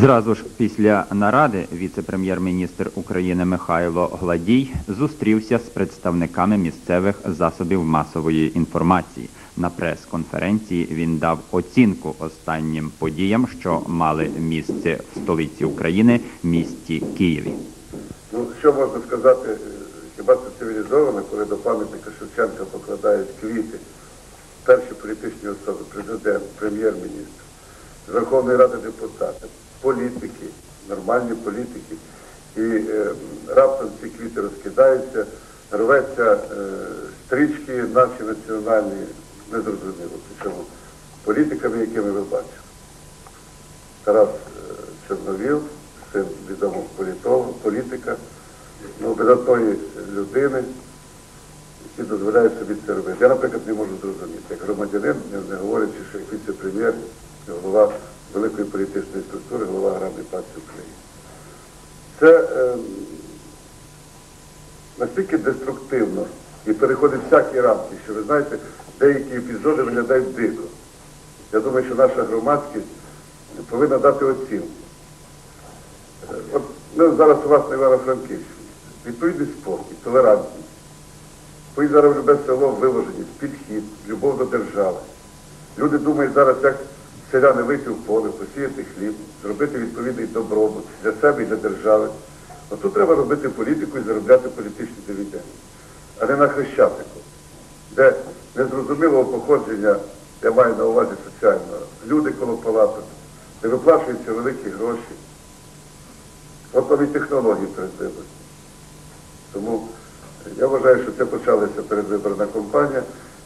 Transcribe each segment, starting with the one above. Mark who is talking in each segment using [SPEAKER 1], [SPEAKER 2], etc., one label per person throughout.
[SPEAKER 1] Зразу ж після наради віце-прем'єр-міністр України Михайло Гладій зустрівся з представниками місцевих засобів масової інформації. На прес-конференції він дав оцінку останнім подіям, що мали місце в столиці України, місті Києві.
[SPEAKER 2] Ну, що можна сказати, хіба це цивілізовано, коли до пам'ятника Шевченка покладають квіти, перші політичні особи, президент, прем'єр-міністр, Верховної Ради депутати, політики, нормальні політики. І е, раптом ці квіти розкидаються, рветься е, стрічки наші національні, незрозуміло, причому політиками, якими ви бачите. Тарас е, Чорновіл, син відомого політолога, політика, ну, видатної людини, які дозволяють собі це робити. Я, наприклад, не можу зрозуміти, як громадянин, не говорячи, що як віце-прем'єр, голова великої політичної структури, голова аграрної партії України. Це е, настільки деструктивно і переходить всякі рамки, що ви знаєте, деякі епізоди виглядають дико. Я думаю, що наша громадськість повинна дати оцінку. Е, От ми зараз у вас на Івано-Франківщині. Відповідний спокій, толерантність. Поїдь зараз в любе село виваженість, підхід, любов до держави. Люди думають зараз, як селяни вийти в поле, посіяти хліб, зробити відповідний добробут для себе і для держави. От тут треба робити політику і заробляти політичні дивіденди, а не на хрещатику, де незрозумілого походження, я маю на увазі соціального, люди коло палаток, де виплачуються великі гроші. От нові технології передвиборні. Тому я вважаю, що це почалася передвиборна кампанія,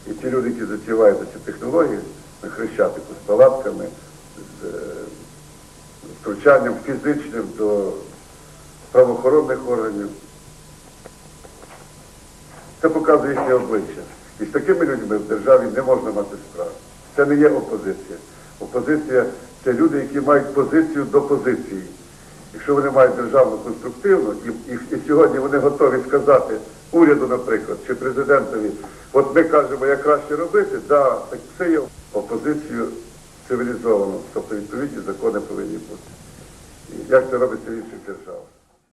[SPEAKER 2] і ті люди, які затівають ці технології хрещатику з палатками, з е, втручанням фізичним до правоохоронних органів, це показує їхнє обличчя. І з такими людьми в державі не можна мати справу. Це не є опозиція. Опозиція це люди, які мають позицію до позиції. Якщо вони мають державну конструктивну, і, і, і сьогодні вони готові сказати уряду, наприклад, чи президентові, от ми кажемо, як краще робити, да, так це є опозицію цивілізовану, тобто відповідні закони повинні бути. Як це робиться в інших державах.